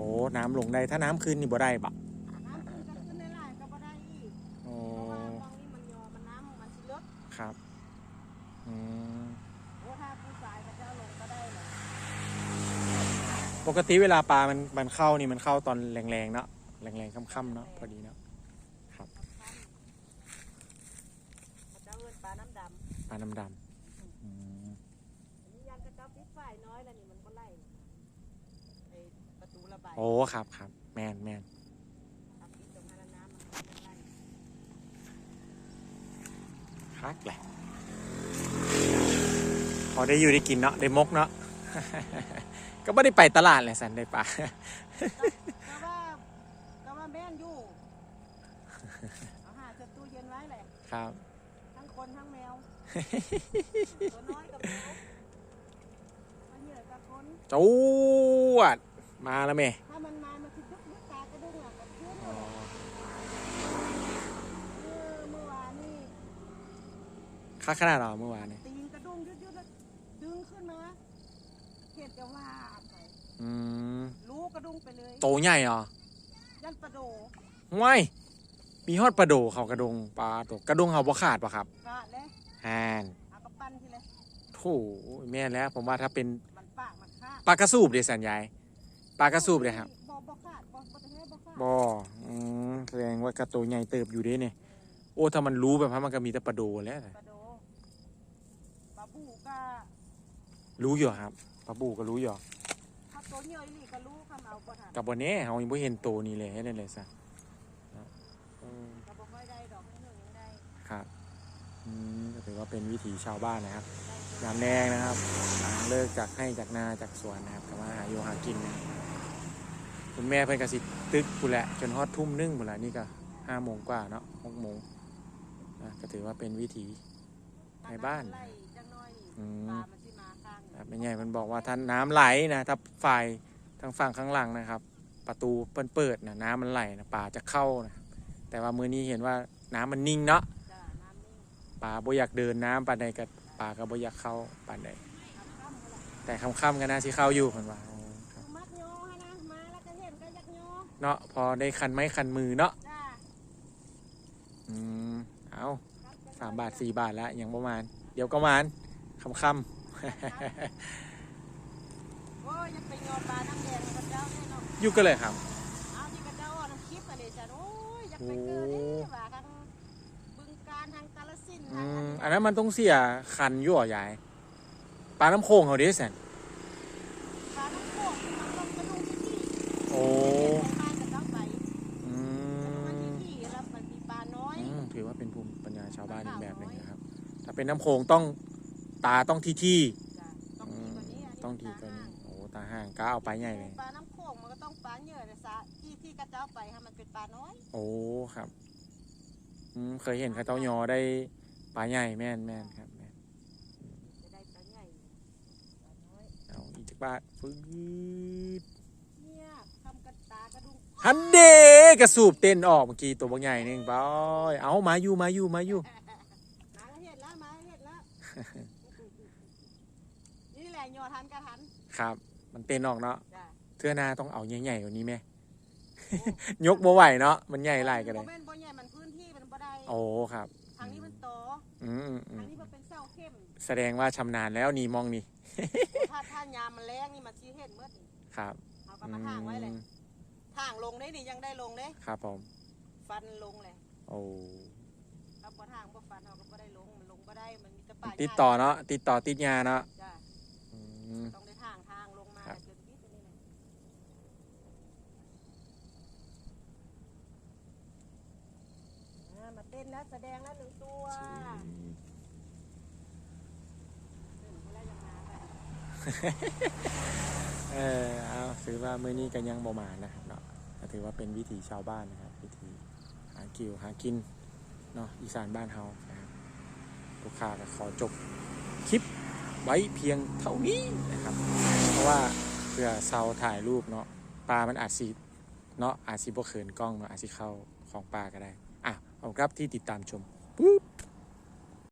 อ้น้ำลงได้ถ้าน้ำขึ้นนี่บ่ได้บะน้ำขึ้นก็ขึ้นในไร่ก็บ่ได้อีกโอ้เพราะว่าตรงนี้มันยอมันน้ำมันสิลดครับอืมโอ้ถ้าผู้ชายก็จะเอาลงก็ได้แหละปกติเวลาปลามันมันเข้านี่มันเข้าตอนแรงๆเนาะแรงๆค่ำๆเนาะพอดีเนาะเขาจะเอิ้นปลาน้ำดำปลาน้ำดำอืมอันนี้ยันกระเจ้าปิดฝ่ายน้อยแล้วนี่มันบ่ไล่ไอ้ประ ตูระบายโอ้ครับครับแมนแมนทำปิดตรงนั้นแล้วน้ำมันก็ไม่ไล่คักแหละพอได้อยู่ได้กินเนาะได้มกเนาะ ก็ไม่ได้ไปตลาดเลยสันได้ปลาก็ว่าก็ว่าแม่นอยู่เอาหาจดตู้เย็นไว้แหละครับ ทั้งคนทั้งแมวตัวน้อยกับแมวมันเหนื่อยกับคนจวด มาแล้วเมถ้ามันมา มันคือยุกยุกตากระดุงอะกับพื้นอ๋อเออเมื่อวานนี่คักขนาดเหรอเมื่อวานเนี่ยตีนกระดุงยุดยุดแล้วดึงขึ้นมาเห็ดจะว่าไปอืมรู้กระดุงไปเลยโตใหญ่เหรอยันประโดว้ายมีฮอดปลาโดเขากระดงปลาตกกระดงเขาบ่ขาดปะครับกะเลยแฮนเอากระปั้นทีเลยโถแม่นแล้ว ผมว่าถ้าเป็นมันปากมันฆ่าปลากระสูบเดี๋ยวสัญญาย ปลากระสูบเลยครับบ่บ่ขาดบ่บ่จะให้บ่ขาดบ่อืมแสดงว่ากระโตใหญ่เติบอยู่เด้เนี่ยโอ้ถ้ามันรู้แบบนั้นมันก็มีแต่ปลาโดแล้วกระโดปลาบูก็รู้อยู่ครับปลาบูก็รู้อยู่ถ้าตัวเหนื่อยนี่ก็รู้คำเอาบ่ทันกับบนนี้เขายังไม่เห็นโตนี่เลยให้นั่นเลยซะเนาะอืมก็บ่ค่อยได้ดอกเหนื่อยยังได้ครับอืมก็ถือว่าเป็นวิถีชาวบ้านนะครับยามแดงนะครับหลังเลิกจากให้จากนาจากสวนนะครับก็มาหาอยู่หากินนะคุ ณแม่เพิ่นก็สิตึกกูนแหละ จนฮอดทุ่มหนึงกูนละนี่ก็ห้าโมงกว่าเนาะหกโมงนะก็ถือว่าเป็นวิถีในบ้านไล่จังน้อยนี่อืมปลามันสิมาข้างครับแม่ใหญ่มันบอกว่าถ้าน้ำไหลนะถ้าฝ่ายทางฝั่งข้างหลังนะครับ ประตูเปิดเปิดนะน้ำมันไหลนะปลาจะเข้านะแต่ว่ามือนี้เห็นว่าน้ำมันนิ่งเนาะจ้าน้ำนิ่งปลาบ่อยากเดินน้ำปานใดกับปลาก็บ่อยากเข้าปานใดค่ำๆนั่นแหละแต่ค่ำๆก็น่าสิเข้าอยู่เพิ่นว่า เนาะพอได้คันไม้คันมือเนาะจ้าอืมเอาสามบาทสี่บาทละยังประมาณ เดี๋ยวก็ประมาณค่ำโอ้ยยังไปโยปลาน้ำแดงกับเจ้าแน่นอนๆอยู่กันเลยครับ เอาที่กับเจ้าอะน้ำคลิปอะไรจ้ะโอ้ยอยากไปเกิดนี่ว่าทางบึงการทางกาฬสินธุ์อืทางม อันนั้นมันต้องเสียคันอยู่เหรอยายปลาน้ำโขงเขาเด้แสน ปลาน้ำโขงมันลงกระดูกที่นี่ โอ้ ไปกับเจ้าไป อื มัน ม ที่นี่แล้วมันมีปลาน้อย อืม ถือว่าเป็นภูมิปัญญาชาวบ้านอีกแบบหนึ่งนะครับ ถ้าเป็นน้ำโขงต้องตาต้องที่ที่จ้ะต้องดีกว่านี้นนี้ต้องทีกว่าปลานี้ห้างโอ้ตาห่างก็เอาไปใหญ่เลย ปลาน้ำโขงมันก็ต้องปลาเหยื่อเลยซะที่ที่กระเจ้าไปให้มันเป็นปลาน้อยโอ้ครับอืมเคยเห็นเขาเจ้ายอได้ปลาใหญ่แม่นแม่นครับแม่นจะได้ปลาใหญ่ปลาน้อยเอาอีกจักบาทฟื้ดเนี่ยทำกระตากระดุม ฮันเดกระสูบเต้นออกเมื่อกี้ตัวบางใหญ่นึงไปเอามาอยู่มาอยู่มาอยู่มาเห็ดแล้วมาเห็ดแล้วนี่แหละโยทันกระทันครับ มันเต้นออกเนาะจ้ะเทื่อหนาต้องเอาใหญ่ๆกว่านี้ไหมยกบ่ไหวเนาะมันใหญ่หลายก็ได้บ่แม่นบ่ใหญ่มันพื้นที่มันบ่ได้โอ้ครับทางนี้มันโตอืมอืมอืทางมนี้มันเป็นเส้าเข้ม แสดงว่าชำนาญแล้วนี่มองนี่ถ้าถ้ายามมันแรงนี่มันชี้เห็ดเมื่อนี่ครับเอาก็มาทางไว้เลยอืม ทางลงได้นี่ยังได้ลงเด้ครับผมฟันลงเลยโอ้ถ้าบ่ทางบ่ฟันเราก็บ่ได้ลงมันลงบ่ได้มันมีแต่ป่าติดต่อเนาะติดต่อติดยาเนาะจ้ะอืม ต้องได้ทางทางลงมาครับจนปิดอันนี้เลยอ่ามาเต้นแล้วแสดงแล้วหนึ่งตัวเต้นไปแล้วยังมาไป เออเอาถือว่ามื้อนี้ก็ยังบ่มานะครับเนาะถือว่าเป็นวิถีชาวบ้านนะครับ วิถีหากิวหากินเนาะอีสานบ้านเฮานะครับลูกค้าก็ขอจบคลิปไว้เพียงเท่านี้นะครับ เพราะว่าเพื่อเซาถ่ายรูปเนาะปลามันอาจสิเนาะอาจสิบ่เขินกล้องเนาะอาจสิเข้าของปลาก็ได้อะขอบคุณครับที่ติดตามชมปุ๊บ